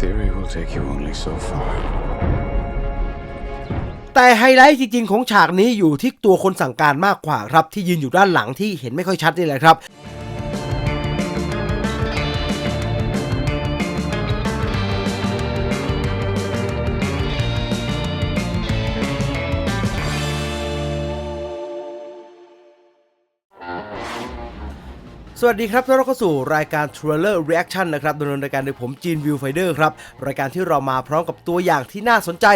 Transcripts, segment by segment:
Theory will take you only so far. แต่ไฮไลท์จริงๆ ของฉากนี้อยู่ที่ตัวคนสั่งการมากกว่าครับ ที่ยืนอยู่ด้านหลังที่เห็นไม่ค่อยชัดนี่แหละครับ สวัสดีครับต้อนรับเข้าสู่รายการ Trailer Reaction นะครับดำเนินรายการโดยผมจีนวิวไฟเดอร์ครับ รายการที่เรามาพร้อมกับตัวอย่างที่น่าสนใจ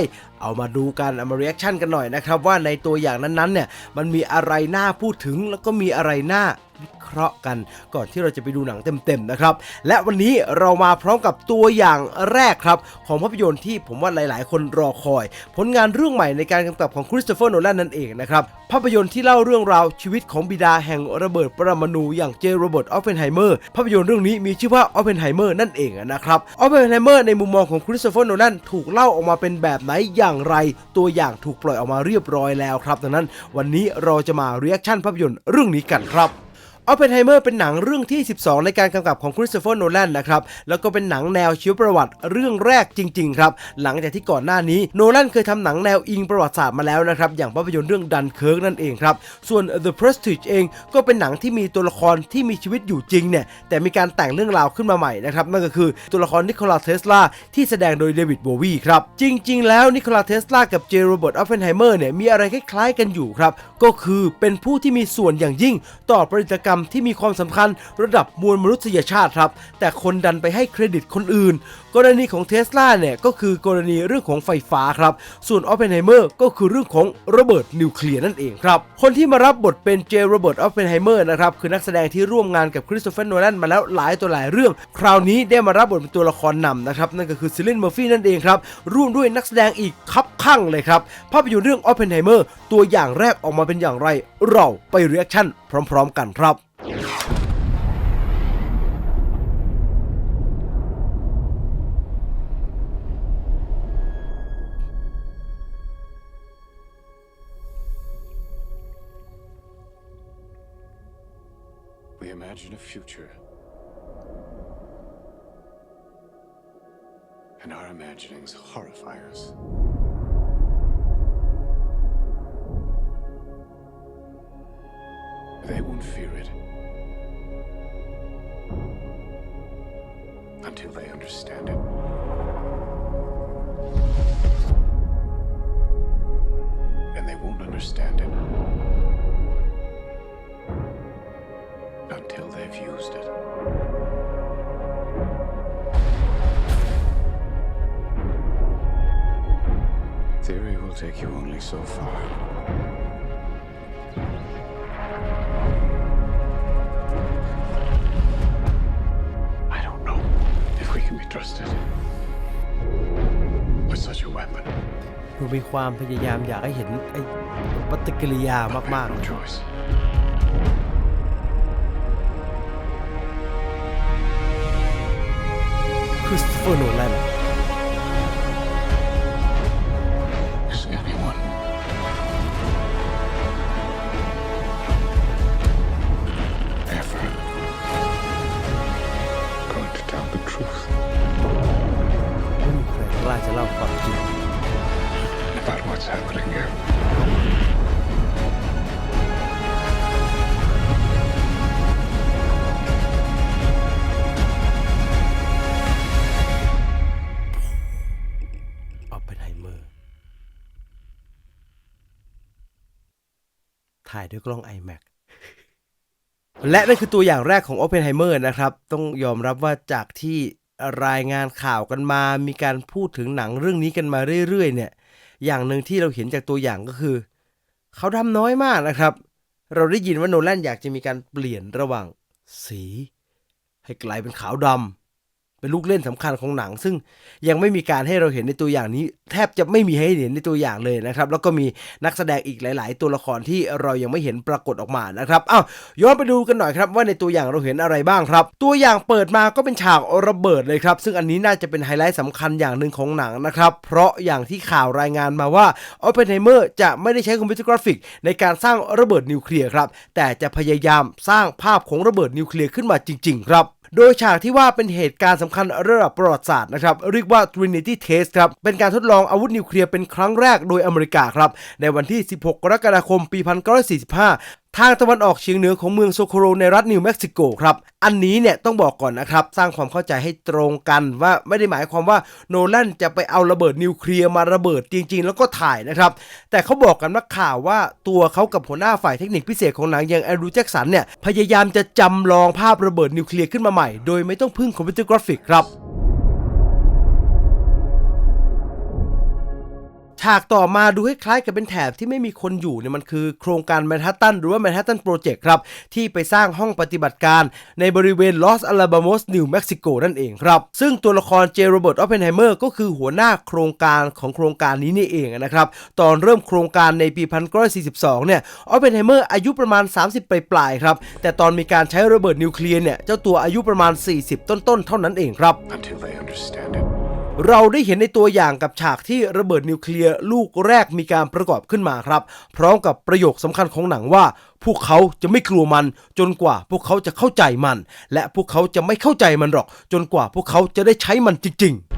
เอามาดูกันเอามา reaction กันหน่อยนะครับ ว่าในตัวอย่างนั้นๆเนี่ยมันมีอะไรน่าพูดถึงแล้วก็มีอะไรน่า วิเคราะห์กัน ก่อนที่เราจะไปดูหนังเต็มๆนะครับ และวันนี้เรามาพร้อมกับตัวอย่างแรกครับ ของภาพยนตร์ที่ผมว่าหลายๆ คนรอคอย ผลงานเรื่องใหม่ในการกำกับของคริสโตเฟอร์โนแลนนั่นเองนะครับภาพยนตร์ที่เล่าเรื่องราวชีวิตของบิดาแห่งระเบิดปรมาณูอย่างเจโรเบิร์ตออฟเฟนไฮเมอร์ภาพยนตร์เรื่องนี้มีชื่อว่าออฟเฟนไฮเมอร์นั่นเองนะครับออฟเฟนไฮเมอร์ในมุมมองของคริสโตเฟอร์โนแลนถูกเล่าออกมาเป็นแบบไหนอย่างไร ตัวอย่างถูกปล่อยออกมาเรียบร้อยแล้วครับดังนั้นวันนี้เราจะมาเรีแอคชั่นภาพยนตร์เรื่องนี้กันครับ ออเพนไฮเมอร์เป็นหนังเรื่องที่ 12 ในการกำกับของคริสโตเฟอร์โนแลนนะครับ แล้วก็เป็นหนังแนวชีวประวัติเรื่องแรกจริง ๆ ครับ หลังจากที่ก่อนหน้านี้โนแลนเคยทำหนังแนวอิงประวัติศาสตร์มาแล้วนะครับ อย่างภาพยนตร์เรื่องดันเคิร์กนั่นเองครับ ส่วน The Prestige เองก็เป็นหนังที่มีตัวละครที่มีชีวิตอยู่จริงเนี่ย แต่มีการแต่งเรื่องราวขึ้นมาใหม่นะครับ นั่นก็คือตัวละครนิโคลัสเทสลาที่แสดงโดยเดวิดโบวีครับ จริง ๆ แล้วนิโคลัสเทสลากับเจโรเบิร์ตออฟเฟนไฮเมอร์เนี่ยมีอะไรคล้ายๆกันอยู่ครับ ก็คือเป็นผู้ที่มีส่วนอย่างยิ่งต่อประดิษฐกรรมที่มีความสำคัญระดับมวลมนุษยชาติครับ แต่คนดันไปให้เครดิตคนอื่น กรณีของเทสลาเนี่ยก็คือกรณีเรื่องของไฟฟ้าครับ ส่วนออฟเฟนไฮเมอร์ก็คือเรื่องของระเบิดนิวเคลียร์นั่นเองครับ คนที่มารับบทเป็นเจโรเบิร์ตออฟเฟนไฮเมอร์นะครับคือนักแสดงที่ร่วมงานกับคริสโตเฟอร์โนแลนมาแล้วหลายตัวหลายเรื่อง คราวนี้ได้มารับบทเป็นตัวละครนำนะครับนั่นก็คือซิลินเมอร์ฟี่นั่นเองครับร่วมด้วยนักแสดงอีกคับข้างเลยครับภาพยนตร์เรื่องออฟเฟนไฮเมอร์ ตัวอย่างแรกออกมาเป็นอย่างไร เราไปเรีแอคชั่นพร้อม ๆ กันครับ We imagine a future. And our imaginings horrify us. Understand it. And they won't understand it. until they've used it. Theory will take you only so far. Can be trusted with such a weapon. ดูมีความพยายามอยากให้เห็นไอ้ปฏิกิริยามาก We ๆ have นะ no choice. คริสโตเฟอร์โนแลน จะเล่าความจริง about what's happening here? ออปเพนไฮเมอร์ ถ่ายด้วยกล้อง iMac และนั่นคือตัวอย่างแรกของ Oppenheimer นะครับ ต้องยอมรับว่าจากที่ รายงานข่าวกันมา มีการพูดถึงหนังเรื่องนี้กันมาเรื่อยๆ เนี่ย อย่างหนึ่งที่เราเห็นจากตัวอย่างก็คือ เขาทำน้อยมากนะครับ เราได้ยินว่าโนแลนอยากจะมีการเปลี่ยนระหว่างสี ให้กลายเป็นขาวดำ เป็นลูกเล่นสำคัญของหนัง ซึ่งยังไม่มีการให้เราเห็นในตัวอย่างนี้ แทบจะไม่มีให้เห็นในตัวอย่างเลยนะครับ แล้วก็มีนักแสดงอีกหลาย ๆ ตัวละครที่เรายังไม่เห็นปรากฏออกมานะครับอ้าวย้อนไปดูกันหน่อยครับว่าในตัวอย่างเราเห็นอะไรบ้างครับ ตัวอย่างเปิดมาก็เป็นฉากระเบิดเลยครับ ซึ่งอันนี้น่าจะเป็นไฮไลท์สำคัญอย่างหนึ่งของหนังนะครับเพราะอย่างที่ข่าวรายงานมาว่า Oppenheimer จะไม่ได้ใช้คอมพิวเตอร์กราฟิก ในการสร้างระเบิดนิวเคลียร์ครับแต่จะพยายามสร้างภาพของระเบิดนิวเคลียร์ขึ้นมาจริง ๆ ครับ โดยฉากที่ว่าเป็นเหตุการณ์สำำคัญระดับประวัติศาสตร์นะครับ เรียกว่า Trinity Test ครับ เป็นการทดลองอาวุธนิวเคลียร์เป็นครั้งแรกโดยอเมริกาครับ ในวันที่ 16 กรกฎาคม ปี 1945 ทางตะวันออกเฉียงเหนือของเมืองโซโคโรในรัฐนิวเม็กซิโกครับ อันนี้เนี่ยต้องบอกก่อนนะครับ สร้างความเข้าใจให้ตรงกันว่าไม่ได้หมายความว่าโนแลนจะไปเอาระเบิดนิวเคลียร์มาระเบิดจริง ๆ แล้วก็ถ่ายนะครับ แต่เขาบอกกันว่าข่าวว่าตัวเขากับหัวหน้าฝ่ายเทคนิคพิเศษของหนังอย่างแอนดรูว์แจ็กสันเนี่ยพยายามจะจำลองภาพระเบิดนิวเคลียร์ขึ้นมาใหม่ โดยไม่ต้องพึ่งคอมพิวเตอร์กราฟิกครับ ฉากต่อมาดูคล้ายๆกับเป็นแถบที่ไม่มีคนอยู่เนี่ยมันคือโครงการแมนฮัตตันหรือว่าแมนฮัตตันโปรเจกต์ครับ ที่ไปสร้างห้องปฏิบัติการในบริเวณลอสอัลบา o สนิวเม็กซิโกนั่นเองครับ ซึ่งตัวละครเจโรเบิร์ตออฟเพนไฮเมอร์ก็คือหัวหน้าโครงการของโครงการนี้นี่เองนะครับ ตอนเริ่มโครงการในปี 1942 เนี่ยออฟเพนไฮเมอร์อายุประมาณ 30 ปลายๆครับ แต่ตอนมีการใช้ระเบิดนิวเคลียร์เนี่ยเจ้าตัวอายุประมาณ 40 ต้นๆ เท่านั้นเองครับ until they understand it. เราได้เห็นในตัวอย่างกับฉากที่ระเบิดนิวเคลียร์ลูกแรกมีการประกอบขึ้นมาครับ พร้อมกับประโยคสำคัญของหนังว่า พวกเขาจะไม่กลัวมัน จนกว่าพวกเขาจะเข้าใจมัน และพวกเขาจะไม่เข้าใจมันหรอก จนกว่าพวกเขาจะได้ใช้มันจริง ๆ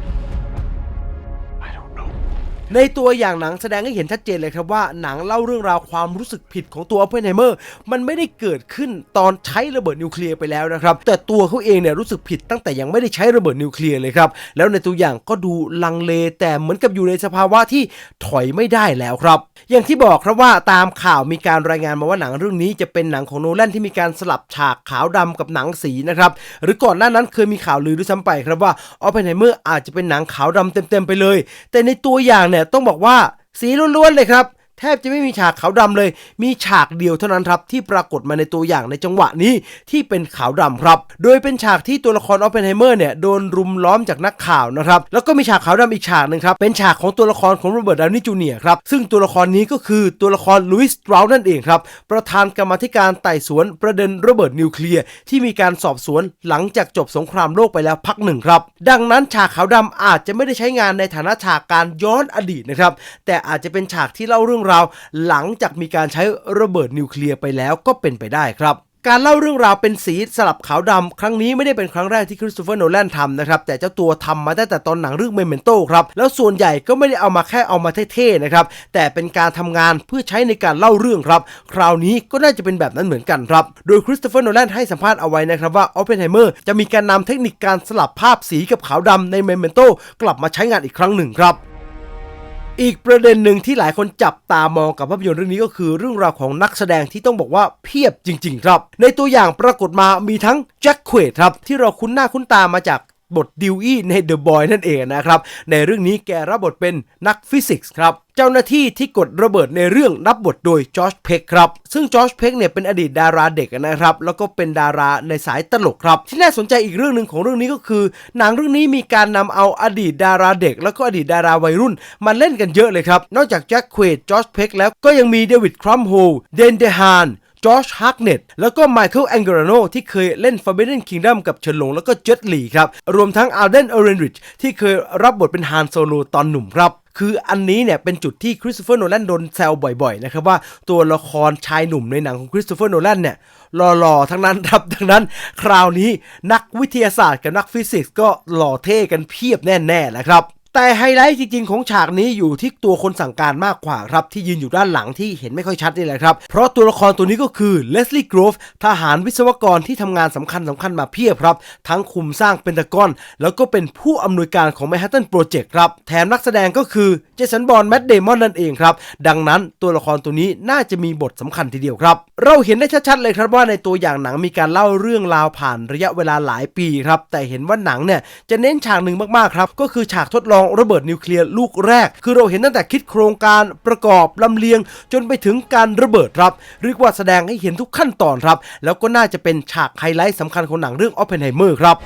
ในตัวอย่างหนังแสดงให้เห็นชัดเจนเลยครับว่าหนังเล่าเรื่องราวความรู้สึกผิดของตัวอ p เพนไฮเมอร์มันไม่ได้เกิดขึ้นตอนใช้ระเบิดนิวเคลียร์ไปแล้วนะครับ แต่ตัวเขาเองเนี่ยรู้สึกผิดตั้งแต่ยังไม่ได้ใช้ระเบิดนิวเคลียร์เลยครับ แล้วในตัวอย่างก็ดูลังเลแต่เหมือนกับอยู่ในสภาวะที่ถอยไม่ได้แล้วครับ อย่างที่บอกครับว่าตามข่าวมีการรายงานมาว่าหนังเรื่องนี้จะเป็นหนังของโนแลนที่มีการสลับฉากขาวดำกับหนังสีนะครับหรือก่อนหน้านั้นเคยมีข่าวลือด้วยซ้ำไปครับว่าออ p เพนไฮเมอร์อาจจะเป็นหนังขาวดำเต็มๆไปเลย แต่ในตัวอย่างเนี่ยต้องบอกว่าสีล้วนๆเลยครับ แทบจะไม่มีฉากขาวดำเลย มีฉากเดียวเท่านั้นครับ ที่ปรากฏมาในตัวอย่างในจังหวะนี้ที่เป็นขาวดำครับ โดยเป็นฉากที่ตัวละครออฟเพนไฮเมอร์เนี่ยโดนรุมล้อมจากนักข่าวนะครับ แล้วก็มีฉากขาวดำอีกฉากหนึ่งครับ เป็นฉากของตัวละครของโรเบิร์ตดาวนี่จูเนียร์ครับ ซึ่งตัวละครนี้ก็คือตัวละครลุยส์ตราวนั่นเองครับ ประธานกรรมธิการไต่สวนประเด็นระเบิดนิวเคลียร์ที่มีการสอบสวนหลังจากจบสงครามโลกไปแล้วพักหนึ่งครับ ดังนั้นฉากขาวดำอาจจะไม่ได้ใช้งานในฐานะฉากการย้อนอดีตนะครับ แต่อาจจะเป็นฉากที่เล่าเรื่องราว หลังจากมีการใช้ระเบิดนิวเคลียร์ไปแล้วก็เป็นไปได้ครับการเล่าเรื่องราวเป็นสีสลับขาวดำครั้งนี้ไม่ได้เป็นครั้งแรกที่คริสโตเฟอร์โนแลนทำนะครับ แต่เจ้าตัวทำมาตั้งแต่ตอนหนังเรื่องเมมเมนโตครับ แล้วส่วนใหญ่ก็ไม่ได้เอามาแค่เอามาเท่ๆนะครับ แต่เป็นการทำงานเพื่อใช้ในการเล่าเรื่องครับ คราวนี้ก็น่าจะเป็นแบบนั้นเหมือนกันครับ โดยคริสโตเฟอร์โนแลนให้สัมภาษณ์เอาไว้นะครับว่าออ p เพนไฮเมอร์จะมีการนำเทคนิคการสลับภาพสีกับขาวดำในเมเมนโตกลับมาใช้งานอีกครั้งหนึ่งครับ อีกประเด็นหนึ่งที่หลายคนจับตามองกับภาพยนตร์เรื่องนี้ก็คือเรื่องราวของนักแสดงที่ต้องบอกว่าเพียบจริง ๆ ครับ ในตัวอย่างปรากฏมามีทั้งแจ็คเควดครับที่เราคุ้นหน้าคุ้นตามาจาก บทดิวอี้ใน The Boy นั่นเองนะครับ ในเรื่องนี้แกรับบทเป็นนักฟิสิกส์ครับเจ้าหน้าที่ที่กดระเบิดในเรื่องรับบทโดยจอร์จเพกครับ ซึ่งจอร์จเพกเนี่ยเป็นอดีตดาราเด็กนะครับ แล้วก็เป็นดาราในสายตลกครับ ที่น่าสนใจอีกเรื่องหนึ่งของเรื่องนี้ก็คือ หนังเรื่องนี้มีการนำเอาอดีตดาราเด็ก แล้วก็อดีตดาราวัยรุ่นมาเล่นกันเยอะเลยครับ นอกจากแจ็คเควดจอร์จเพกแล้วก็ยังมีเดวิดครัมโฮเดนเดฮาน จอร์จฮักเน็ตแล้วก็ไมเคิลแองเกรโนที่เคยเล่น Forbidden Kingdom กับเฉินหลงแล้วก็เจ็ตหลีครับ รวมทั้งอัลเดนเอเรนริชที่เคยรับบทเป็นฮานโซโลตอนหนุ่มครับคืออันนี้เนี่ยเป็นจุดที่คริสโตเฟอร์โนแลนโดนแซวบ่อยๆนะครับว่าตัวละครชายหนุ่มในหนังของคริสโตเฟอร์โนแลนเนี่ยหล่อๆทั้งนั้นครับดังนั้น คราวนี้นักวิทยาศาสตร์กับนักฟิสิกส์ก็หล่อเท่กันเพียบแน่ๆแหละครับ แต่ไฮไลท์จริงๆ ของฉากนี้อยู่ที่ตัวคนสั่งการมากกว่าครับที่ยืนอยู่ด้านหลังที่เห็นไม่ค่อยชัดนี่แหละครับ เพราะตัวละครตัวนี้ก็คือเลสลีย์กรฟทหารวิศวกรที่ทำงานสำคัญสำคัญมาเพียบครับ ทั้งคุมสร้างเพนตากอน แล้วก็เป็นผู้อำนวยการของ Manhattan Project ครับ แถมนักแสดงก็คือเจสันบอลแมดเดมอนนั่นเองครับ ดังนั้นตัวละครตัวนี้น่าจะมีบทสำคัญทีเดียวครับ เราเห็นได้ชัดๆเลยครับว่าในตัวอย่างหนังมีการเล่าเรื่องราวผ่านระยะเวลาหลายปีครับแต่เห็นว่าหนังเนี่ยจะเน้นฉากหนึ่งมากๆครับก็คือฉากทดลองระเบิดนิวเคลียร์ลูกแรก คือเราเห็นตั้งแต่คิดโครงการประกอบลำเลียง จนไปถึงการระเบิดครับเรียกว่าแสดงให้เห็นทุกขั้นตอนครับ แล้วก็น่าจะเป็นฉากไฮไลท์สำคัญของหนังเรื่อง Oppenheimer ครับ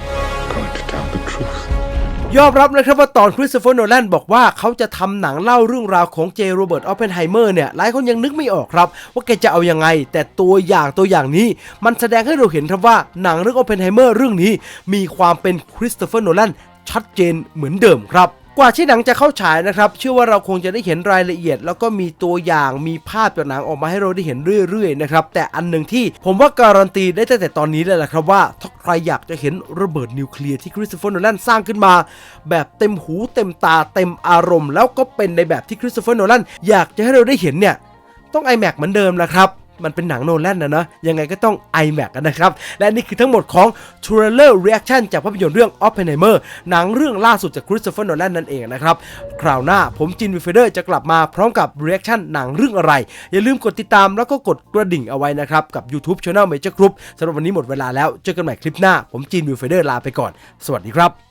ยอมรับนะครับว่าตอนคริสโตเฟอร์โนแลนบอกว่าเขาจะทำหนังเล่าเรื่องราวของเจโรเบิร์ตออฟเพนไฮเมอร์เนี่ยหลายคนยังนึกไม่ออกครับ ว่าแกจะเอายังไง แต่ตัวอย่างตัวอย่างนี้ มันแสดงให้เราเห็นครับว่าหนังเรื่องออฟเพนไฮเมอร์เรื่องนี้ มีความเป็นคริสโตเฟอร์โนแลนชัดเจนเหมือนเดิมครับ กว่าที่หนังจะเข้าฉายนะครับเชื่อว่าเราคงจะได้เห็นรายละเอียด แล้วก็มีตัวอย่างมีภาพจากหนังออกมาให้เราได้เห็นเรื่อยๆนะครับแต่อันหนึ่งที่ผมว่าการันตีได้ตั้งแต่ตอนนี้เลยแหละครับว่าถ้าใครอยากจะเห็นระเบิดนิวเคลียร์ที่คริสโตเฟอร์โนแลนสร้างขึ้นมา แบบเต็มหูเต็มตาเต็มอารมณ์ แล้วก็เป็นในแบบที่คริสโตเฟอร์โนแลนอยากจะให้เราได้เห็นเนี่ยต้อง iMac เหมือนเดิมแหละครับ มันเป็นหนังโนแลนนะเนอะยังไงก็ต้อง iMac กันนะครับ และนี่คือทั้งหมดของ Trailer Reaction จากภาพยนตร์เรื่อง Oppenheimer หนังเรื่องล่าสุดจากคริสโตเฟอร์โนแลนนั่นเองนะครับ คราวหน้าผมจินวิเฟเดอร์จะกลับมาพร้อมกับ Reaction หนังเรื่องอะไร อย่าลืมกดติดตามแล้วก็กดกระดิ่งเอาไว้นะครับ กับ YouTube Channel Major Group สำหรับวันนี้หมดเวลาแล้วเจอกันใหม่คลิปหน้า ผมจินวิเฟเดอร์ลาไปก่อน สวัสดีครับ